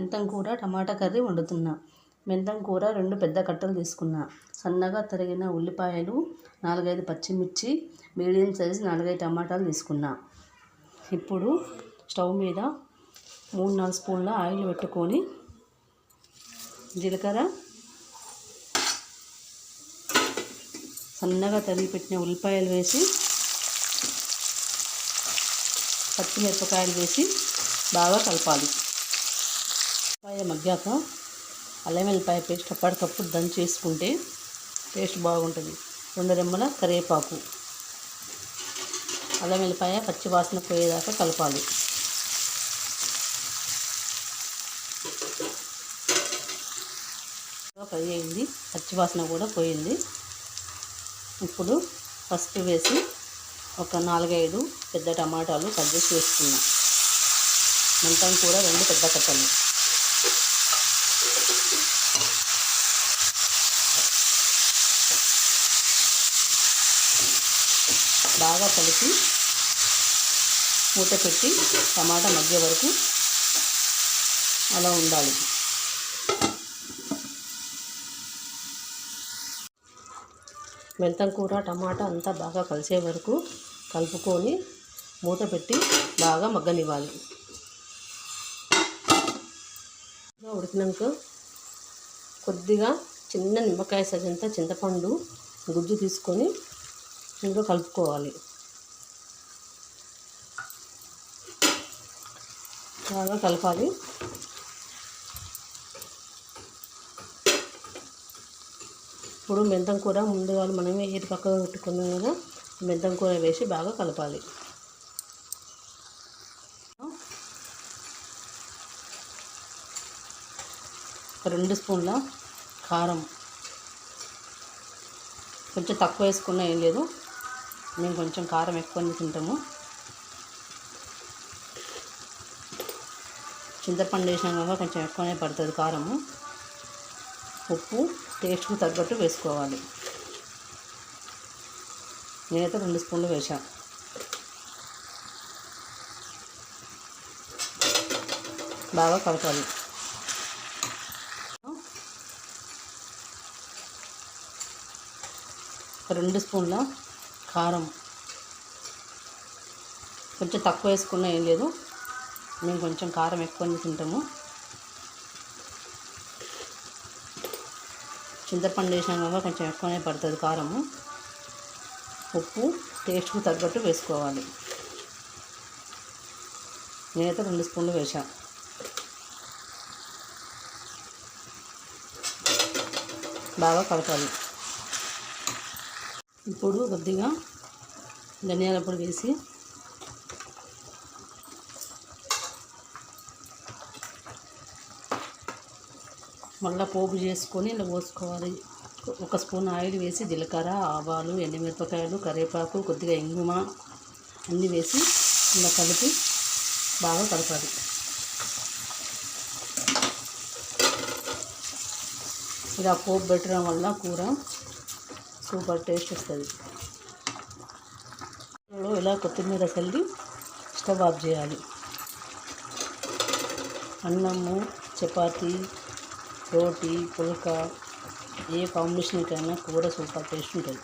మెంతం కూర టమాటా కర్రీ వండుతున్నా. మెంతం కూర రెండు పెద్ద కట్టలు తీసుకున్నా. సన్నగా తరిగిన ఉల్లిపాయలు నాలుగైదు పచ్చిమిర్చి మీడియం సైజ్ నాలుగైదు టమాటాలు తీసుకున్నా. ఇప్పుడు స్టవ్ మీద మూడు నాలుగు స్పూన్ల ఆయిల్ పెట్టుకొని జీలకర్ర సన్నగా తరిగి పెట్టిన ఉల్లిపాయలు వేసి పచ్చిమిరపకాయలు వేసి బాగా కలపాలి. ఉల్లిపాయ మగ్గాక అల్లం వెల్లిపాయ పేస్ట్ అప్పటికప్పుడు దంచి వేసుకుంటే టేస్ట్ బాగుంటుంది. రెండు రెమ్మల కరివేపాకు. అల్లం వెల్లిపాయ పచ్చి వాసన పోయేదాకా కలపాలి. ఫ్రై అయింది. పచ్చి వాసన కూడా పోయింది. ఇప్పుడు పసుపు వేసి ఒక నాలుగైదు పెద్ద టమాటాలు కట్ చేసి వేసుకున్నాం. మెంతం కూడా రెండు పెద్ద కట్టలు. బాగా కలిపి మూత పెట్టి టమాటా మధ్య వరకు అలా ఉండాలి. మెంతం కూర టమాటా అంతా బాగా కలిసే వరకు కలుపుకొని మూత పెట్టి బాగా మగ్గనివ్వాలి. ఉడికినాక కొద్దిగా చిన్న నిమ్మకాయ సజంతా చింతపండు గుజ్జు తీసుకొని ఇందులో కలుపుకోవాలి. బాగా కలపాలి. ఇప్పుడు మెంతం కూర ముందుగా మనమే ఏది పక్కన పెట్టుకున్నాం కదా మెంతం కూర వేసి బాగా కలపాలి. రెండు స్పూన్ల కారం. కొంచెం తక్కువ వేసుకున్నా ఏం లేదు. మేము కొంచెం కారం ఎక్కువ తింటాము. చింతపండు వేసినాం కొంచెం ఎక్కువనే పడుతుంది కారము. ఉప్పు టేస్ట్కి తగ్గట్టు వేసుకోవాలి. నేనైతే రెండు స్పూన్లు వేసాను బాగా కలపాలి. రెండు స్పూన్ల కారం కొంచెం తక్కువ వేసుకున్నా ఏం లేదు. మేము కొంచెం కారం ఎక్కువ తింటాము. చింతపండు వేసినాం కనుక కొంచెం ఎక్కువనే పడుతుంది కారము. ఉప్పు టేస్ట్కు తగ్గట్టు వేసుకోవాలి. నేనైతే రెండు స్పూన్లు వేసా బాగా కలపాలి. ఇప్పుడు కొద్దిగా ధనియాల పొడి వేసి మళ్ళీ పోపు చేసుకొని ఇలా పోసుకోవాలి. ఒక స్పూన్ ఆయిల్ వేసి జీలకర్ర ఆవాలు ఎండుమిరపకాయలు కరివేపాకు కొద్దిగా ఇంగుమ అన్నీ వేసి ఇలా కలిపి బాగా కలపాలి. ఇలా పోపు పెట్టడం వల్ల కూర సూపర్ టేస్ట్ వస్తుంది. ఇలా కొత్తిమీర చల్లి స్టవ్ ఆఫ్ చేయాలి. అన్నము చపాతీ రోటీ పుల్కా ఏ కాంబినేషన్కైనా కూర సూపర్ టేస్ట్ ఉంటుంది.